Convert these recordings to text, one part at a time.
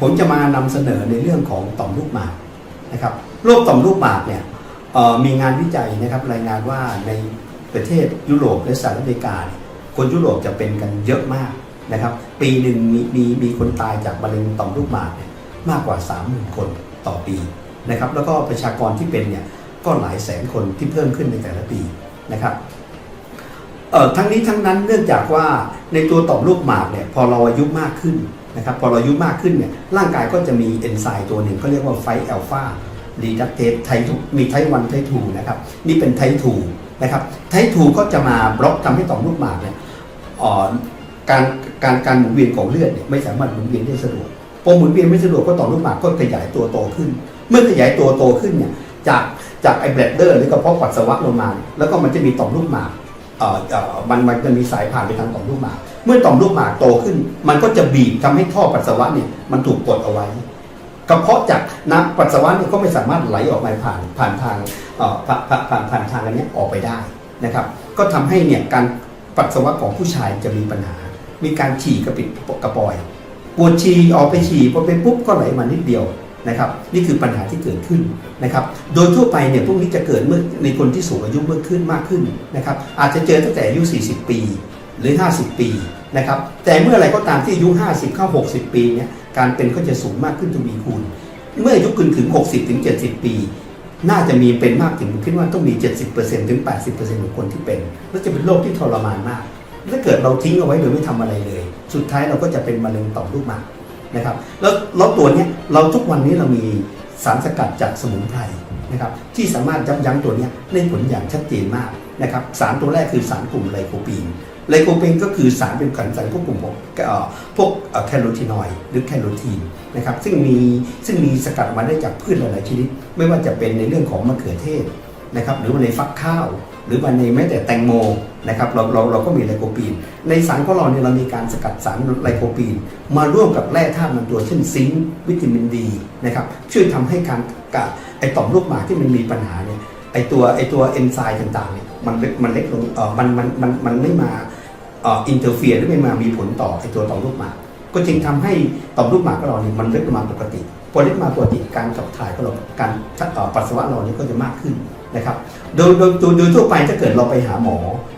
ผมจะมานำเสนอในเรื่องของต่อมลูกหมากนะครับโรคต่อมลูกหมากเนี่ยมีงานวิจัยนะครับรายงานว่าในประเทศยุโรปและสหรัฐอเมริกา คนยุโรปจะเป็นกันเยอะมากนะครับ ปีหนึ่งมีมีมีคนตายจากมะเร็งต่อมลูกหมากเนี่ยมากกว่า 30,000 คนต่อปีนะครับ แล้วก็ประชากรที่เป็นเนี่ยก็หลายแสนคนที่เพิ่มขึ้นในแต่ละปีนะครับทั้งนี้ทั้งนั้นเนื่องจากว่าในตัวต่อมลูกหมากเนี่ยพอเราอายุมากขึ้น นะครับพอเราอายุมากขึ้นเนี่ยร่างกายก็จะมีเอนไซม์ตัวหนึ่งเขาเรียกว่าไฟอัลฟารีดักเตสไทมีไทวันไททูนะครับนี่เป็นไททูนะครับไททูก็จะมาบล็อกทำให้ต่อมลูกหมากเนี่ยการการการหมุนเวียนของเลือดเนี่ยไม่สามารถหมุนเวียนได้สะดวกพอหมุนเวียนไม่สะดวกก็ต่อมลูกหมากก็ขยายตัวโตขึ้น เมื่อขยายตัวโตขึ้นเนี่ยจากจากไอแบลดเดอร์หรือกระเพาะปัสสาวะลงมา แล้วก็มันจะมีต่อมลูกหมาก มันมันจะมีสายผ่านไปทางต่อมลูกหมาก เมื่อต่อมลูกหมากโตขึ้น มันก็จะบีบทำให้ท่อปัสสาวะเนี่ยมันถูกกดเอาไว้กระเพาะจากน้ำปัสสาวะเนี่ยก็ไม่สามารถไหลออกไปผ่านผ่านทางผ่านผ่านผ่านานทางอันนี้ออกไปได้นะครับ ก็ทำให้เนี่ยการปัสสาวะของผู้ชายจะมีปัญหา มีการฉี่กระปิดกระปอยปวดฉี่ออกไปฉี่พอไปปุ๊บก็ไหลมานิดเดียว นะครับนี่คือปัญหาที่เกิดขึ้นนะครับโดยทั่วไปเนี่ยพวกนี้จะเกิดเมื่อในคนที่สูงอายุเมื่อขึ้นมากขึ้นนะครับอาจจะเจอตั้งแต่อายุ 40 ปีหรือ 50 ปีนะครับแต่เมื่อไรก็ตามที่อายุ 50 เข้า 60 ปีเนี่ยการเป็นก็จะสูงมากขึ้นทวีคูณ เมื่ออายุขึ้นถึง 60 ถึง 70 ปี น่าจะมีเป็นมากถึงคิดว่าต้องมี 70%ถึง 80%ของคนที่เป็นแล้วจะเป็นโรคที่ทรมานมากถ้าเกิดเราทิ้งเอาไว้โดยไม่ทำอะไรเลย สุดท้ายเราก็จะเป็นมะเร็งต่อมลูกหมาก นะครับ แล้วแล้วตัวนี้เราทุกวันนี้เรามีสารสกัดจากสมุนไพรนะครับที่สามารถยับยั้งตัวนี้ได้ผลอย่างชัดเจนมากนะครับสารตัวแรกคือสารกลุ่มไลโคปีนไลโคปีนก็คือสารเป็นขันสารพวกกลุ่มของพวกแคโรทีนอยด์หรือแคโรทีนนะครับซึ่งมีซึ่งมีสกัดมาได้จากพืชหลายๆชนิด ไม่ว่าจะเป็นในเรื่องของมะเขือเทศ นะครับหรือว่าในฟักข้าว หรือว่าในแม้แต่แตงโมนะครับเราเราเราก็มีไลโคปีน ในสารของเราเนี่ยเรามีการสกัดสารไลโคปีน มาร่วมกับแร่ธาตุบางตัวเช่นซิงค์วิตามินดีนะครับช่วยทำให้การกะไอต่อมลูกหมากที่มันมีปัญหาเนี่ยไอตัวไอตัวเอนไซม์ต่างๆเนี่ยมันเล็กมันเล็กลงเออมันมันมันมันไม่มาเอออินเตอร์เฟียหรือไม่มามีผลต่อไอตัวต่อมลูกหมากก็จึงทำให้ต่อมลูกหมากของเราเนี่ยมันเล็กลงมาปกติพอเล็กมาปกติการขับถ่ายของเราการเอ่อปัสสาวะเราเนี่ยก็จะมากขึ้น นะครับโดยโดยโดยทั่วไปถ้าเกิดเราไปหาหมอ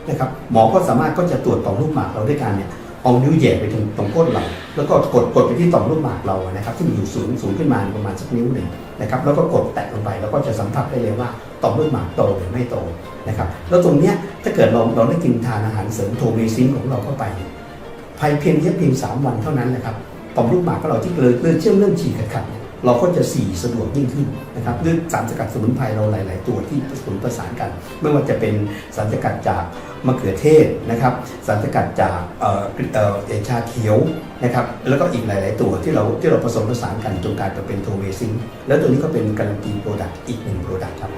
นะครับหมอก็สามารถก็จะตรวจต่อมลูกหมากเราด้วยการเนี่ยเอานิ้วแย่ไปถึงตรงก้นเรา แล้วก็กดกดไปที่ต่อมลูกหมากเรานะครับที่มันอยู่สูงสูงขึ้นมาประมาณสักนิ้วหนึ่งนะครับแล้วก็กดแตะลงไปแล้วก็จะสัมผัสได้เลยว่าต่อมลูกหมากโตหรือไม่โตนะครับแล้วตรงเนี้ยถ้าเกิดเราเราได้กินทานอาหารเสริมโทเมซินของเราเข้าไปภายเพียงแค่เพียง3วันเท่านั้นแหละครับต่อมลูกหมากของเราที่เกิดเลือดเชื่อมเรื่องฉี่ขัดๆ เราก็จะสีสะดวกยิ่งขึ้นนะครับด้วยสารสกัดสมุนไพรเราหลาย ๆ ตัวที่ผสมประสานกัน ไม่ว่าจะเป็นสารสกัดจากมะเขือเทศนะครับ สารสกัดจากเอ่อเอ่อเอชาเขียวนะครับ แล้วก็อีกหลาย ๆ ตัวที่เราที่เราผสมประสานกันจนกลายมาเป็นโทเวซิงแล้วตัวนี้ก็เป็นการันตีโปรดักต์อีกหนึ่งโปรดักต์ครับ